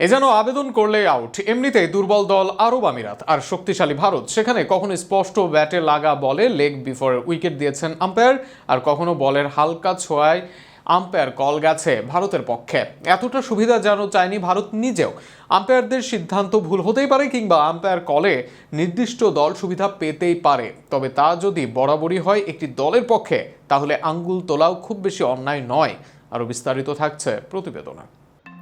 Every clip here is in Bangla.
এ যেন আবেদন করলে আউট এমনিতেই দুর্বল দল আরব আমিরাত। আর শক্তিশালী ভারত, সেখানে কখনো স্পষ্ট ব্যাটে লাগা বলে লেগ বিফোর উইকেট দিয়েছেন আম্পায়ার, আর কখনো বলের হালকা ছোঁয়ায় আম্পায়ার কল গেছে ভারতের পক্ষে। এতটা সুবিধা যেন চায়নি ভারত নিজেও। আম্পায়ারদের সিদ্ধান্ত ভুল হতেই পারে কিংবা আম্পায়ার কলে নির্দিষ্ট দল সুবিধা পেতেই পারে। তবে তা যদি বরাবরই হয় একটি দলের পক্ষে, তাহলে আঙ্গুল তোলাও খুব বেশি অন্যায় নয়। আরও বিস্তারিত থাকছে প্রতিবেদনে।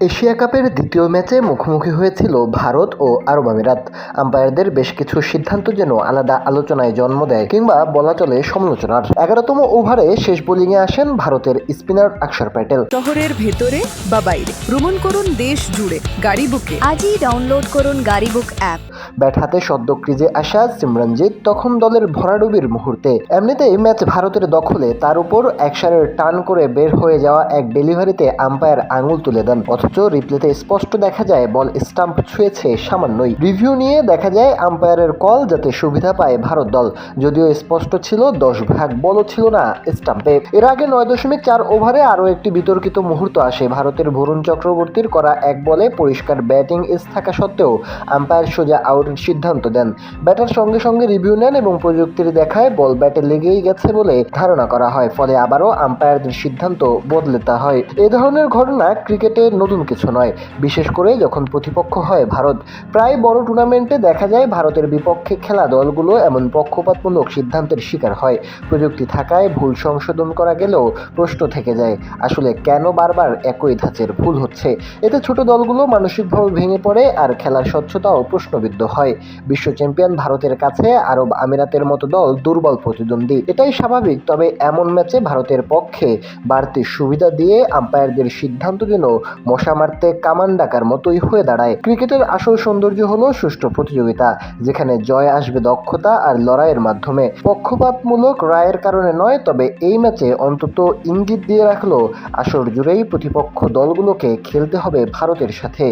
এশিয়া কাপের দ্বিতীয় ম্যাচে মুখোমুখি হয়েছিল ভারত ও আরব আমিরাত। আম্পায়ারদের বেশ কিছু সিদ্ধান্ত যেন আলাদা আলোচনায় জন্ম দেয় কিংবা বলা চলে সমালোচনার। এগারোতম ওভারে শেষ বোলিংয়ে আসেন ভারতের স্পিনার অক্ষর প্যাটেল। শহরের ভেতরে বা বাইরে। ভ্রমণ করুন দেশ জুড়ে গাড়ি বুকে। আজই ডাউনলোড করুন গাড়ি বুক অ্যাপ ব্যাট হাতে সদ্য ক্রিজে আসা সিমরনজিৎ তখন দলের ভরাডুবির মুহূর্তে। এমনিতেই ম্যাচ ভারতের দখলে, তার উপর একসারের টান করে বের হয়ে যাওয়া এক ডেলিভারিতে আম্পায়ার আঙুল তুলে দেন। অথচ রিপ্লেতে স্পষ্ট দেখা যায়, বল স্টাম্প ছুঁয়েছে সামান্যই। রিভিউ নিয়ে দেখা যায়, আম্পায়ারের কল যাতে সুবিধা পায় ভারত দল। যদিও স্পষ্ট ছিল, দশ ভাগ বলও ছিল না স্টাম্পে। এর আগে নয় দশমিক চার ওভারে আরও একটি বিতর্কিত মুহূর্ত আসে। ভারতের ভরুণ চক্রবর্তীর করা এক বলে পরিষ্কার ব্যাটিং এস থাকা সত্ত্বেও, আম্পায়ার সোজা আউটের সিদ্ধান্ত দেন। ব্যাটার সঙ্গে সঙ্গে রিভিউ নেন এবং প্রযুক্তির দেখায় বল ব্যাটে লেগেই গেছে বলে ধারণা করা হয়। ফলে আবারও আম্পায়ারদের সিদ্ধান্ত বদলেতে হয়। এ ধরনের ঘটনা ক্রিকেটে নতুন কিছু নয়। বিশেষ করে যখন প্রতিপক্ষ হয় ভারত। প্রায় বড় টুর্নামেন্টে দেখা যায় ভারতের বিপক্ষে খেলা দলগুলো এমন পক্ষপাতমূলক সিদ্ধান্তের শিকার হয়। প্রযুক্তি থাকায় ভুল সংশোধন করা গেলেও প্রশ্ন থেকে যায়, আসলে কেন বারবার একই ধাঁচের ভুল হচ্ছে? এতে ছোট দলগুলো মানসিকভাবে ভেঙে পড়ে আর খেলার স্বচ্ছতাও প্রশ্নবিদ্ধ হয়। বিশ্ব চ্যাম্পিয়ন ভারতের কাছে আরব আমিরাতের মতো দল দুর্বল প্রতিদ্বন্দ্বী। এটাই স্বাভাবিক, তবে এমন ম্যাচে ভারতের পক্ষে বাড়তি সুবিধা দিয়ে আম্পায়ারদের সিদ্ধান্ত যেন মশা মারতে কামান ডাকার মতোই হয়ে দাঁড়ায়। ক্রিকেটের আসল সৌন্দর্য হলো সুষ্ঠু প্রতিযোগিতা, যেখানে জয় আসবে দক্ষতা আর লড়াইয়ের মাধ্যমে। পক্ষপাতমূলক রায়ের কারণে নয়, তবে এই ম্যাচে অন্তত ইঙ্গিত দিয়ে রাখল, আসর জুড়েই প্রতিপক্ষ দলগুলোকে খেলতে হবে ভারতের সাথে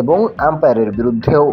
এবং আম্পায়ারের বিরুদ্ধেও।